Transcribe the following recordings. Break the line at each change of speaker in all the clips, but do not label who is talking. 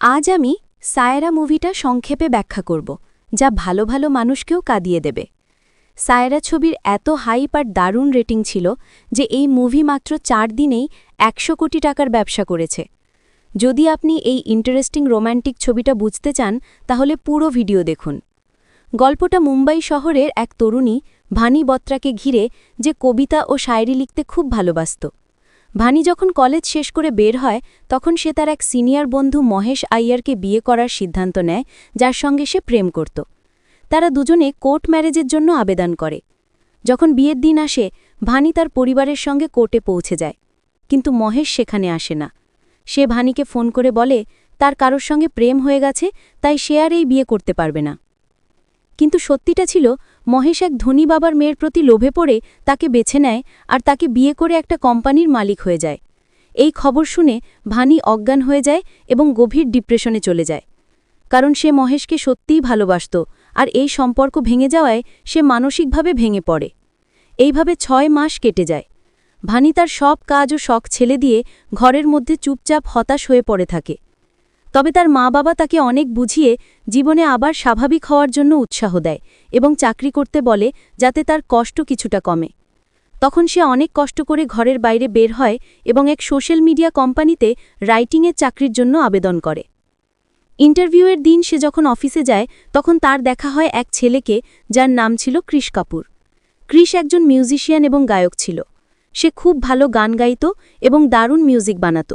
আজ আমি সায়রা মুভিটা সংক্ষেপে ব্যাখ্যা করব, যা ভালো ভালো মানুষকেও কাঁদিয়ে দেবে। সায়রা ছবির এত হাইপ আর দারুণ রেটিং ছিল যে এই মুভি মাত্র চার দিনেই একশো কোটি টাকার ব্যবসা করেছে। যদি আপনি এই ইন্টারেস্টিং রোম্যান্টিক ছবিটা বুঝতে চান, তাহলে পুরো ভিডিও দেখুন। গল্পটা মুম্বাই শহরের এক তরুণী ভানি বত্রাকে ঘিরে যে কবিতা ও শায়রি লিখতে খুব ভালোবাসত। ভানি যখন কলেজ শেষ করে বের হয়, তখন সে তার এক সিনিয়র বন্ধু মহেশ আইয়ারকে বিয়ে করার সিদ্ধান্ত নেয়, যার সঙ্গে সে প্রেম করত। তারা দুজনে কোর্ট ম্যারেজের জন্য আবেদন করে। যখন বিয়ের দিন আসে, ভানি তার পরিবারের সঙ্গে কোর্টে পৌঁছে যায়। কিন্তু মহেশ সেখানে আসে না। সে ভানিকে ফোন করে বলে, তার কারোর সঙ্গে প্রেম হয়ে গেছে, তাই সে আর এই বিয়ে করতে পারবে না। কিন্তু সত্যিটা ছিল মহেশ এক ধনী বাবার মেয়ের প্রতি লোভে পড়ে তাকে বেছে নেয় আর তাকে বিয়ে করে একটা কোম্পানির মালিক হয়ে যায়। এই খবর শুনে ভানি অজ্ঞান হয়ে যায় এবং গভীর ডিপ্রেশনে চলে যায়। কারণ সে মহেশকে সত্যিই ভালোবাসত আর এই সম্পর্ক ভেঙে যাওয়ায় সে মানসিকভাবে ভেঙে পড়ে। এইভাবে ছয় মাস কেটে যায়। ভানি তার সব কাজ ও শখ ছেলে দিয়ে ঘরের মধ্যে চুপচাপ হতাশ হয়ে পড়ে থাকে। তবে তার মা বাবা তাকে অনেক বুঝিয়ে জীবনে আবার স্বাভাবিক হওয়ার জন্য উৎসাহ দেয় এবং চাকরি করতে বলে যাতে তার কষ্ট কিছুটা কমে। তখন সে অনেক কষ্ট করে ঘরের বাইরে বের হয় এবং এক সোশ্যাল মিডিয়া কোম্পানিতে রাইটিংয়ের চাকরির জন্য আবেদন করে। ইন্টারভিউয়ের দিন সে যখন অফিসে যায়, তখন তার দেখা হয় এক ছেলেকে যার নাম ছিল ক্রিশ কাপুর। ক্রিশ একজন মিউজিশিয়ান এবং গায়ক ছিল। সে খুব ভালো গান গাইত এবং দারুণ মিউজিক বানাত।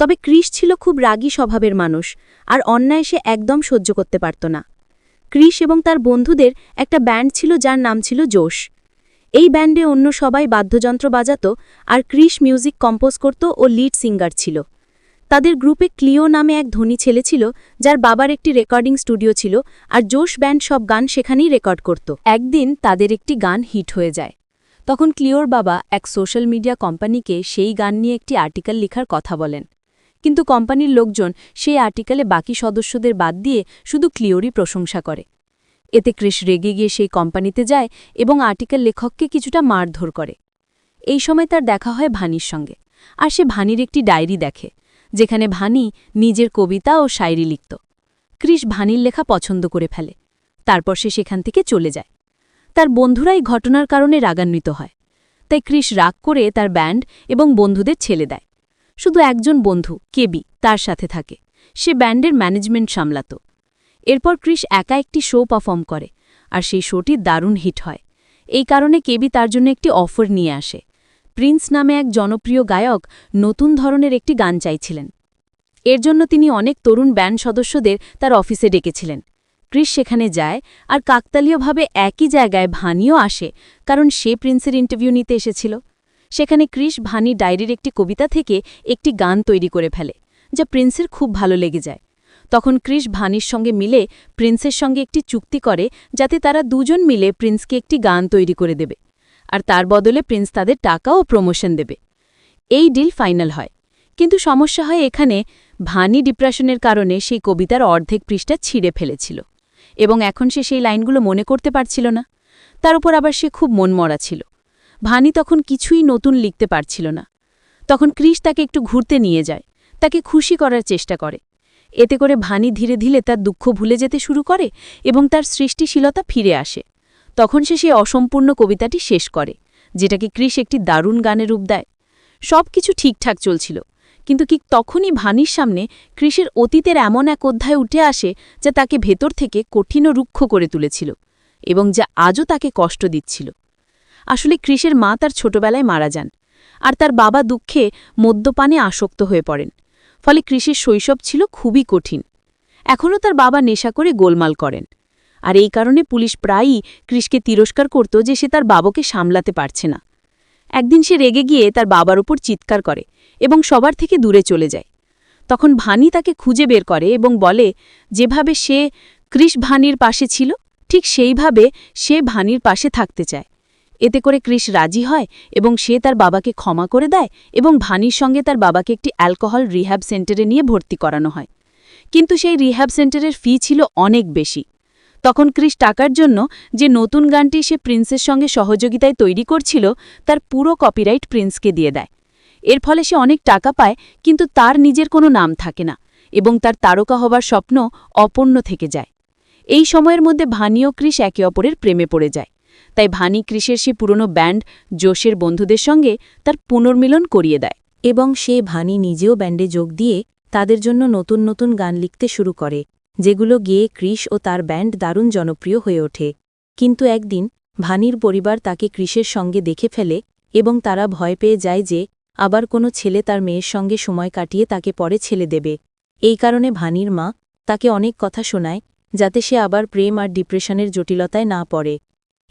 তবে ক্রিশ ছিল খুব রাগী স্বভাবের মানুষ, আর অন্যায় সে একদম সহ্য করতে পারত না। ক্রিশ এবং তার বন্ধুদের একটা ব্যান্ড ছিল যার নাম ছিল জোশ। এই ব্যান্ডে অন্য সবাই বাদ্যযন্ত্র বাজাত আর ক্রিশ মিউজিক কম্পোজ করত ও লিড সিঙ্গার ছিল। তাদের গ্রুপে ক্লিও নামে এক ধনী ছেলে ছিল, যার বাবার একটি রেকর্ডিং স্টুডিও ছিল, আর জোশ ব্যান্ড সব গান সেখানেই রেকর্ড করত। একদিন তাদের একটি গান হিট হয়ে যায়। তখন ক্লিওর বাবা এক সোশ্যাল মিডিয়া কোম্পানিকে সেই গান নিয়ে একটি আর্টিকেল লেখার কথা বলেন। কিন্তু কোম্পানির লোকজন সেই আর্টিকেলে বাকি সদস্যদের বাদ দিয়ে শুধু ক্লিওরই প্রশংসা করে। এতে ক্রিস রেগে গিয়ে সেই কোম্পানিতে যায় এবং আর্টিকেল লেখককে কিছুটা মারধর করে। এই সময় তার দেখা হয় ভানির সঙ্গে। আর সে ভানির একটি ডায়েরি দেখে, যেখানে ভানি নিজের কবিতা ও শায়রি লিখত। ক্রিস ভানির লেখা পছন্দ করে ফেলে। তারপর সে সেখান থেকে চলে যায়। তার বন্ধুরাই ঘটনার কারণে রাগান্বিত হয়। তাই ক্রিস রাগ করে তার ব্যান্ড এবং বন্ধুদের ছেলে দেয়। শুধু একজন বন্ধু, কেবি, তার সাথে থাকে। সে ব্যান্ডের ম্যানেজমেন্ট সামলাত। এরপর ক্রিস একা একটি শো পারফর্ম করে, আর সেই শোটি দারুণ হিট হয়। এই কারণে কেবি তার জন্য একটি অফার নিয়ে আসে। প্রিন্স নামে এক জনপ্রিয় গায়ক নতুন ধরনের একটি গান চাইছিলেন। এর জন্য তিনি অনেক তরুণ ব্যান্ড সদস্যদের তার অফিসে ডেকেছিলেন। ক্রিস সেখানে যায় আর কাকতালীয়ভাবে একই জায়গায় ভানিও আসে, কারণ সে প্রিন্সের ইন্টারভিউ নিতে এসেছিল। সেখানে ক্রিস ভানি ডায়েরির একটি কবিতা থেকে একটি গান তৈরি করে ফেলে, যা প্রিন্সের খুব ভালো লেগে যায়। তখন ক্রিস ভানির সঙ্গে মিলে প্রিন্সের সঙ্গে একটি চুক্তি করে, যাতে তারা দুজন মিলে প্রিন্সকে একটি গান তৈরি করে দেবে, আর তার বদলে প্রিন্স তাদের টাকা ও প্রমোশন দেবে। এই ডিল ফাইনাল হয়। কিন্তু সমস্যা হয় এখানে ভানি ডিপ্রেশনের কারণে সেই কবিতার অর্ধেক পৃষ্ঠা ছিঁড়ে ফেলেছিল, এবং এখন সে সেই লাইনগুলো মনে করতে পারছিল না। তার উপর আবার সে খুব মনমরা ছিল। ভানি তখন কিছুই নতুন লিখতে পারছিল না। তখন ক্রিস তাকে একটু ঘুরতে নিয়ে যায়। তাকে খুশি করার চেষ্টা করে। এতে করে ভানি ধীরে ধীরে তার দুঃখ ভুলে যেতে শুরু করে এবং তার সৃষ্টিশীলতা ফিরে আসে। তখন সে সেই অসম্পূর্ণ কবিতাটি শেষ করে, যেটাকে ক্রিস একটি দারুণ গানে রূপ দেয়। সব কিছু ঠিকঠাক চলছিল, কিন্তু কি তখনই ভানির সামনে ক্রিসের অতীতের এমন এক অধ্যায় উঠে আসে যা তাকে ভেতর থেকে কঠিন রুক্ষ করে তুলেছিল এবং যা আজও তাকে কষ্ট দিচ্ছিল। আসলে ক্রিসের মা তার ছোটবেলায় মারা যান আর তার বাবা দুঃখে মদ্যপানে আসক্ত হয়ে পড়েন। ফলে কৃষির শৈশব ছিল খুবই কঠিন। এখনও তার বাবা নেশা করে গোলমাল করেন। আর এই কারণে পুলিশ প্রায়ই কৃষকে তিরস্কার করত যে সে তার বাবাকে সামলাতে পারছে না। একদিন সে রেগে গিয়ে তার বাবার উপর চিৎকার করে এবং সবার থেকে দূরে চলে যায়। তখন ভানি তাকে খুঁজে বের করে এবং বলে, যেভাবে সে কৃষ ভানির পাশে ছিল, ঠিক সেইভাবে সে ভানির পাশে থাকতে চায়। এতে করে ক্রিস রাজি হয় এবং সে তার বাবাকে ক্ষমা করে দেয় এবং ভানির সঙ্গে তার বাবাকে একটি অ্যালকোহল রিহ্যাব সেন্টারে নিয়ে ভর্তি করানো হয়। কিন্তু সেই রিহ্যাব সেন্টারের ফি ছিল অনেক বেশি। তখন ক্রিস টাকার জন্য যে নতুন গানটি সে প্রিন্সের সঙ্গে সহযোগিতায় তৈরি করছিল, তার পুরো কপিরাইট প্রিন্সকে দিয়ে দেয়। এর ফলে সে অনেক টাকা পায়, কিন্তু তার নিজের কোনো নাম থাকে না
এবং তার তারকা হবার স্বপ্ন অপূর্ণ থেকে যায়। এই সময়ের মধ্যে ভানি ও ক্রিস একে অপরের প্রেমে পড়ে যায়। তাই ভানি ক্রিসের সে পুরনো ব্যান্ড জোশের বন্ধুদের সঙ্গে তার পুনর্মিলন করিয়ে দেয়।
এবং সে ভানি নিজেও ব্যান্ডে যোগ দিয়ে তাদের জন্য নতুন নতুন গান লিখতে শুরু করে, যেগুলো গেয়ে ক্রিস ও তার ব্যান্ড দারুণ জনপ্রিয় হয়ে ওঠে। কিন্তু একদিন ভানির পরিবার তাকে ক্রিসের সঙ্গে দেখে ফেলে এবং তারা ভয় পেয়ে যায় যে আবার কোনো ছেলে তার মেয়ের সঙ্গে সময় কাটিয়ে তাকে পরে ছেলে দেবে। এই কারণে ভানির মা তাকে অনেক কথা শোনায়, যাতে সে আবার প্রেম আর ডিপ্রেশনের জটিলতায় না পড়ে।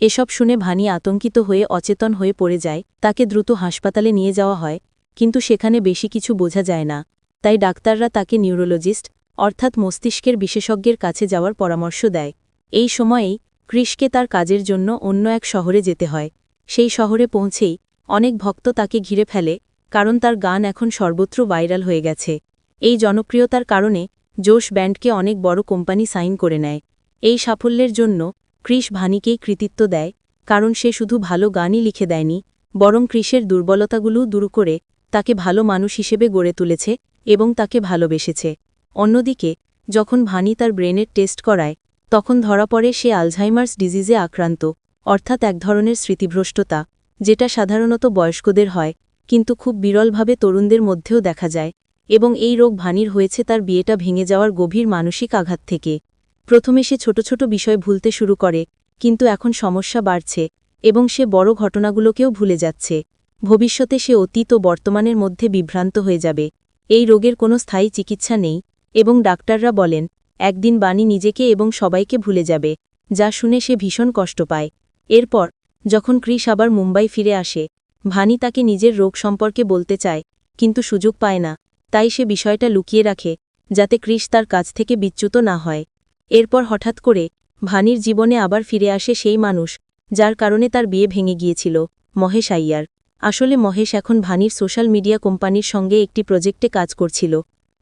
এসব শুনে ভানি আতঙ্কিত হয়ে অচেতন হয়ে পড়ে যায়, তাকে দ্রুত হাসপাতালে নিয়ে যাওয়া হয়, কিন্তু সেখানে বেশি কিছু বোঝা যায় না, তাই ডাক্তাররা তাকে নিউরোলজিস্ট, অর্থাৎ মস্তিষ্কের বিশেষজ্ঞের কাছে যাওয়ার পরামর্শ দেয়। এই সময়েই কৃষকে তার কাজের জন্য অন্য এক শহরে যেতে হয়, সেই শহরে পৌঁছেই অনেক ভক্ত তাকে ঘিরে ফেলে, কারণ তার গান এখন সর্বত্র ভাইরাল হয়ে গেছে। এই জনপ্রিয়তার কারণে জোশ ব্যান্ডকে অনেক বড় কোম্পানি সাইন করে নেয়। এই সাফল্যের জন্য ক্রিস ভানিকেই কৃতিত্ব দেয়, কারণ সে শুধু ভালো গানই লিখে দেয়নি, বরং ক্রিসের দুর্বলতাগুলোও দূর করে তাকে ভালো মানুষ হিসেবে গড়ে তুলেছে এবং তাকে ভালোবেসেছে। অন্যদিকে, যখন ভানি তার ব্রেনের টেস্ট করায়, তখন ধরা পড়ে সে আলঝাইমার্স ডিজিজে আক্রান্ত, অর্থাৎ এক ধরনের স্মৃতিভ্রষ্টতা, যেটা সাধারণত বয়স্কদের হয়, কিন্তু খুব বিরলভাবে তরুণদের মধ্যেও দেখা যায়, এবং এই রোগ ভানির হয়েছে তার বিয়েটা ভেঙে যাওয়ার গভীর মানসিক আঘাত থেকে। প্রথমে সে ছোট ছোট বিষয় ভুলতে শুরু করে, কিন্তু এখন সমস্যা বাড়ছে এবং সে বড় ঘটনাগুলোকেও ভুলে যাচ্ছে। ভবিষ্যতে সে অতীত ও বর্তমানের মধ্যে বিভ্রান্ত হয়ে যাবে। এই রোগের কোনো স্থায়ী চিকিৎসা নেই এবং ডাক্তাররা বলেন, একদিন বাণী নিজেকে এবং সবাইকে ভুলে যাবে, যা শুনে সে ভীষণ কষ্ট পায়। এরপর, যখন ক্রিস আবার মুম্বাই ফিরে আসে, ভানি তাকে নিজের রোগ সম্পর্কে বলতে চায়, কিন্তু সুযোগ পায় না। তাই সে বিষয়টা লুকিয়ে রাখে, যাতে ক্রিস তার কাছ থেকে বিচ্যুত না হয়। এরপর হঠাৎ করে ভানির জীবনে আবার ফিরে আসে সেই মানুষ, যার কারণে তার বিয়ে ভেঙে গিয়েছিল, মহেশ আইয়ার। আসলে মহেশ এখন ভানির সোশ্যাল মিডিয়া কোম্পানির সঙ্গে একটি প্রজেক্টে কাজ করছিল।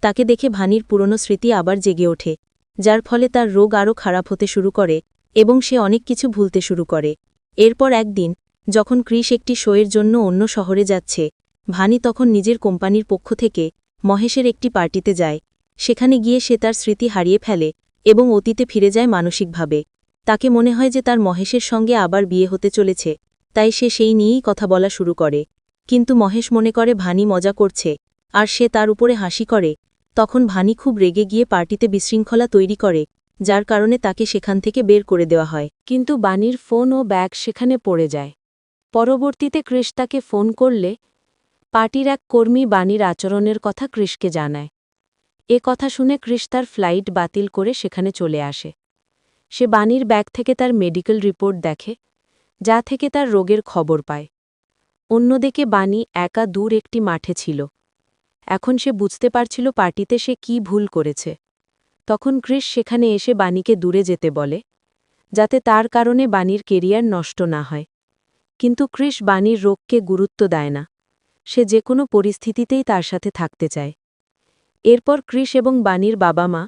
তাকে দেখে ভানির পুরনো স্মৃতি আবার জেগে ওঠে, যার ফলে তার রোগ আরও খারাপ হতে শুরু করে এবং সে অনেক কিছু ভুলতে শুরু করে। এরপর একদিন, যখন ক্রিস একটি শোয়ের জন্য অন্য শহরে যাচ্ছে, ভানি তখন নিজের কোম্পানির পক্ষ থেকে মহেশের একটি পার্টিতে যায়। সেখানে গিয়ে সে তার স্মৃতি হারিয়ে ফেলে এবং অতীতে ফিরে যায় মানসিকভাবে। তাকে মনে হয় যে তার মহেশের সঙ্গে আবার বিয়ে হতে চলেছে, তাই সে সেই নিয়েই কথা বলা শুরু করে। কিন্তু মহেশ মনে করে ভানি মজা করছে, আর সে তার উপরে হাসি করে। তখন ভানি খুব রেগে গিয়ে পার্টিতে বিশৃঙ্খলা তৈরি করে, যার কারণে তাকে সেখান থেকে বের করে দেওয়া হয়। কিন্তু বাণীর ফোন ও ব্যাগ সেখানে পড়ে যায়। পরবর্তীতে ক্রিস তাকে ফোন করলে, পার্টির এক কর্মী বাণীর আচরণের কথা ক্রিসকে জানায়। এ কথা শুনে ক্রিস তার ফ্লাইট বাতিল করে সেখানে চলে আসে। সে বাণীর ব্যাগ থেকে তার মেডিকেল রিপোর্ট দেখে, যা থেকে তার রোগের খবর পায়। অন্যদিকে বাণী একা দূর একটি মাঠে ছিল। এখন সে বুঝতে পারছিল পার্টিতে সে কি ভুল করেছে। তখন ক্রিস সেখানে এসে বাণীকে দূরে যেতে বলে, যাতে তার কারণে বাণীর কেরিয়ার নষ্ট না হয়। কিন্তু ক্রিস বাণীর রোগকে গুরুত্ব দেয় না। সে যে কোনো পরিস্থিতিতেই তার সাথে থাকতে চায়। এরপর ক্রিস এবং বাণীর বাবা মা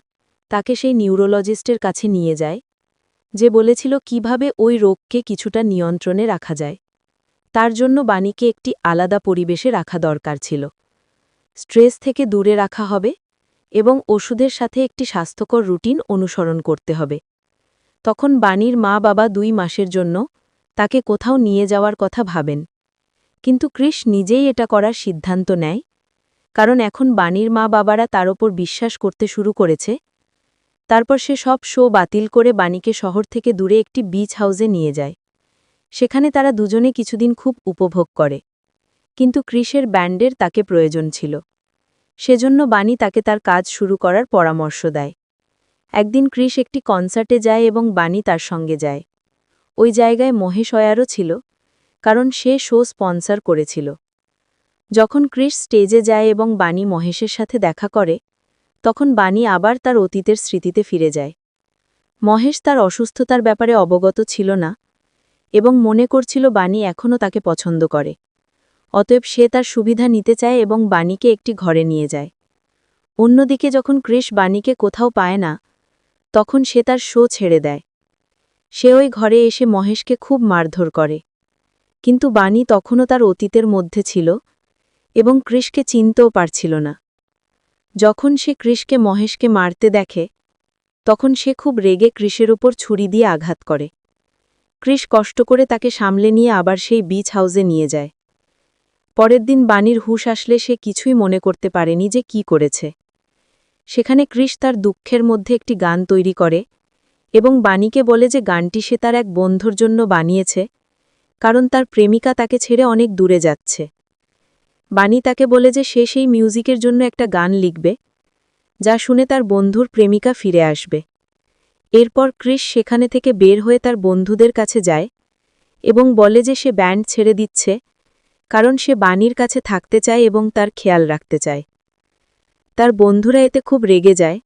তাকে সেই নিউরোলজিস্টের কাছে নিয়ে যায়, যে বলেছিল কীভাবে ওই রোগকে কিছুটা নিয়ন্ত্রণে রাখা যায়। তার জন্য বাণীকে একটি আলাদা পরিবেশে রাখা দরকার ছিল। স্ট্রেস থেকে দূরে রাখা হবে এবং ওষুধের সাথে একটি স্বাস্থ্যকর রুটিন অনুসরণ করতে হবে। তখন বাণীর মা বাবা দুই মাসের জন্য তাকে কোথাও নিয়ে যাওয়ার কথা ভাবেন, কিন্তু ক্রিস নিজেই এটা করার সিদ্ধান্ত নেয় কারণ এখন বাণীর মা বাবারা তার ওপর বিশ্বাস করতে শুরু করেছে। তারপর সে সব শো বাতিল করে বাণীকে শহর থেকে দূরে একটি বিচ হাউসে নিয়ে যায়। সেখানে তারা দুজনে কিছুদিন খুব উপভোগ করে। কিন্তু ক্রিসের ব্যান্ডের তাকে প্রয়োজন ছিল। সেজন্য বাণী তাকে তার কাজ শুরু করার পরামর্শ দেয়। একদিন ক্রিস একটি কনসার্টে যায় এবং বাণী তার সঙ্গে যায়। ওই জায়গায় মহেশ অয়ারও ছিল, কারণ সে শো স্পন্সর করেছিল। যখন ক্রিস স্টেজে যায় এবং বাণী মহেশের সাথে দেখা করে, তখন বাণী আবার তার অতীতের স্মৃতিতে ফিরে যায়। মহেশ তার অসুস্থতার ব্যাপারে অবগত ছিল না এবং মনে করছিল বাণী এখনও তাকে পছন্দ করে। অতএব সে তার সুবিধা নিতে চায় এবং বাণীকে একটি ঘরে নিয়ে যায়। অন্যদিকে যখন ক্রিস বাণীকে কোথাও পায় না, তখন সে তার শো ছেড়ে দেয়। সে ওই ঘরে এসে মহেশকে খুব মারধর করে। কিন্তু বাণী তখনও তার অতীতের মধ্যে ছিল এবং ক্রিসকে চিনতেও পারছিল না।
যখন সে কৃষকে মহেশকে মারতে দেখে, তখন সে খুব রেগে কৃষের উপর ছুরি দিয়ে আঘাত করে। কৃষ কষ্ট করে তাকে সামলে নিয়ে আবার সেই বিচ হাউসে নিয়ে যায়। পরের দিন বাণীর হুশ আসলে সে কিছুই মনে করতে পারেনি যে কি করেছে। সেখানে কৃষ তার দুঃখের মধ্যে একটি গান তৈরি করে এবং বাণীকে বলে যে গানটি সে তার এক বন্ধুর জন্য বানিয়েছে, কারণ তার প্রেমিকা তাকে ছেড়ে অনেক দূরে যাচ্ছে। বাণী তাকে বলে যে সে সেই মিউজিকের জন্য একটা গান লিখবে, যা শুনে তার বন্ধুর প্রেমিকা ফিরে আসবে। এরপর ক্রিস সেখানে থেকে বের হয়ে তার বন্ধুদের কাছে যায় এবং বলে যে সে ব্যান্ড ছেড়ে দিচ্ছে, কারণ সে বাণীর কাছে থাকতে চায় এবং তার খেয়াল রাখতে চায়। তার বন্ধুরা এতে খুব রেগে যায়,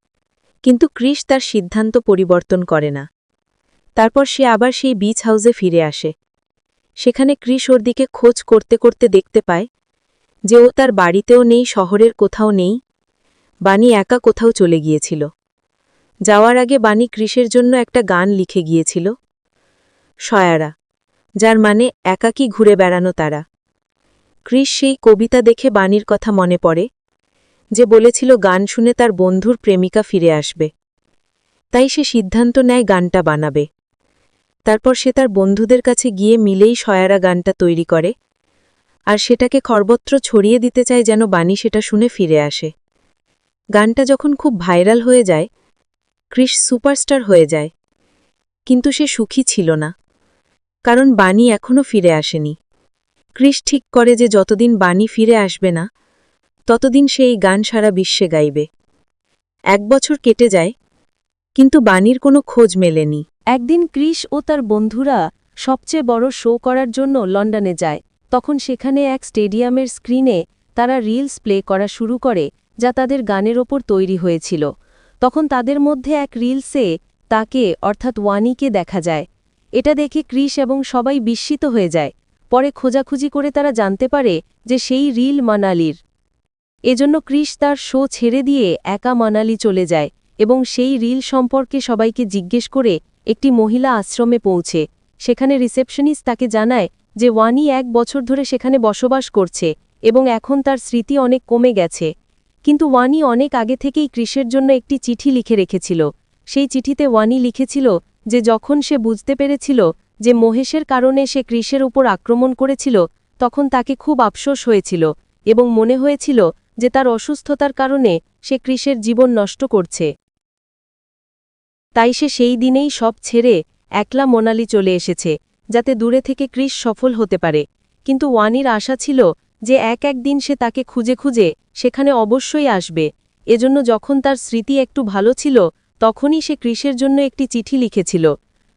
কিন্তু ক্রিস তার সিদ্ধান্ত পরিবর্তন করে না। তারপর সে আবার সেই বিচ হাউসে ফিরে আসে। সেখানে ক্রিস ওর দিকে খোঁজ করতে করতে দেখতে পায় যে ও তার বাড়িতেও নেই, শহরের কোথাও নেই। বাণী একা কোথাও চলে গিয়েছিল। যাওয়ার আগে বাণী কৃষের জন্য একটা গান লিখে গিয়েছিল। সয়ারা, যার মানে একাকী ঘুরে বেড়ানো তারা। ক্রিস সেই কবিতা দেখে বাণীর কথা মনে পড়ে, যে বলেছিল গান শুনে তার বন্ধুর প্রেমিকা ফিরে আসবে। তাই সে সিদ্ধান্ত নেয় গানটা বানাবে। তারপর সে তার বন্ধুদের কাছে গিয়ে মিলেই সয়ারা গানটা তৈরি করে। আর সেটাকে খর্বত্র ছড়িয়ে দিতে চায় যেন বাণী সেটা শুনে ফিরে আসে। গানটা যখন খুব ভাইরাল হয়ে যায় ক্রিস সুপারস্টার হয়ে যায়। কিন্তু সে সুখী ছিল না, কারণ বাণী এখনও ফিরে আসেনি। ক্রিস ঠিক করে যে যতদিন বাণী ফিরে আসবে না, ততদিন সে এই গান সারা বিশ্বে গাইবে। এক বছর কেটে যায়, কিন্তু বাণীর কোনো খোঁজ মেলেনি।
একদিন ক্রিস ও তার বন্ধুরা সবচেয়ে বড় শো করার জন্য লন্ডনে যায়। তখন সেখানে এক স্টেডিয়ামের স্ক্রিনে তারা রিলস প্লে করা শুরু করে, যা তাদের গানের ওপর তৈরি হয়েছিল। তখন তাদের মধ্যে এক রিলসে তাকে, অর্থাৎ ওয়ানিকে দেখা যায়। এটা দেখে ক্রিস এবং সবাই বিস্মিত হয়ে যায়। পরে খোঁজাখুঁজি করে তারা জানতে পারে যে সেই রিল মানালির। এজন্য ক্রিস তার শো ছেড়ে দিয়ে একা মানালি চলে যায় এবং সেই রিল সম্পর্কে সবাইকে জিজ্ঞেস করে একটি মহিলা আশ্রমে পৌঁছে। সেখানে রিসেপশনিস্ট তাকে জানায় যে ওয়ানি এক বছর ধরে সেখানে বসবাস করছে এবং এখন তার স্মৃতি অনেক কমে গেছে। কিন্তু ওয়ানি অনেক আগে থেকেই ক্রিসের জন্য একটি চিঠি লিখে রেখেছিল। সেই চিঠিতে ওয়ানি লিখেছিল যে যখন সে বুঝতে পেরেছিল যে মহেশের কারণে সে ক্রিসের উপর আক্রমণ করেছিল, তখন তাকে খুব আফসোস হয়েছিল এবং মনে হয়েছিল যে তার অসুস্থতার কারণে সে ক্রিসের জীবন নষ্ট করছে। তাই সে সেই দিনেই সব ছেড়ে একলা মোনালি চলে এসেছে। যাতে দূরে থেকে ক্রিস সফল হতে পারে। কিন্তু ওয়ানির আশা ছিল যে এক এক দিন সে তাকে খুঁজে খুঁজে সেখানে অবশ্যই আসবে। এজন্য যখন তার স্মৃতি একটু ভালো ছিল, তখনই সে ক্রিসের জন্য একটি চিঠি লিখেছিল।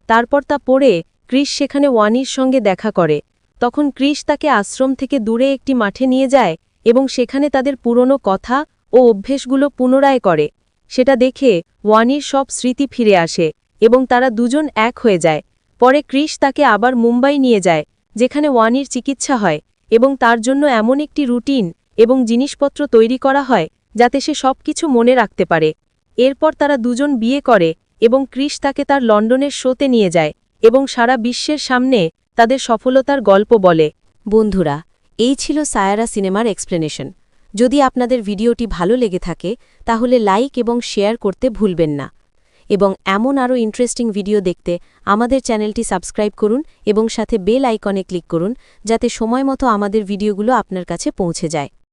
তারপর তা পড়ে ক্রিস সেখানে ওয়ানির সঙ্গে দেখা করে। তখন ক্রিস তাকে আশ্রম থেকে দূরে একটি মাঠে নিয়ে যায় এবং সেখানে তাদের পুরনো কথা ও অভ্যেসগুলো পুনরায় করে। সেটা দেখে ওয়ানির সব স্মৃতি ফিরে আসে এবং তারা দুজন এক হয়ে যায়। পরে ক্রিস তাকে আবার মুম্বাই নিয়ে যায়, যেখানে ওয়ানির চিকিৎসা হয় এবং তার জন্য এমন একটি রুটিন এবং জিনিসপত্র তৈরি করা হয় যাতে সে সব কিছু মনে রাখতে পারে। এরপর তারা দুজন বিয়ে করে এবং ক্রিস তাকে তার লন্ডনের শোতে নিয়ে যায় এবং সারা বিশ্বের সামনে তাদের সফলতার গল্প বলে। বন্ধুরা, এই ছিল সায়ারা সিনেমার এক্সপ্লেনেশন। যদি আপনাদের ভিডিওটি ভালো লেগে থাকে, তাহলে লাইক এবং শেয়ার করতে ভুলবেন না। এবং এমন আরও ইন্টারেস্টিং ভিডিও দেখতে আমাদের চ্যানেলটি সাবস্ক্রাইব করুন এবং সাথে বেল আইকনে ক্লিক করুন, যাতে সময় মতো আমাদের ভিডিওগুলো আপনার কাছে পৌঁছে যায়।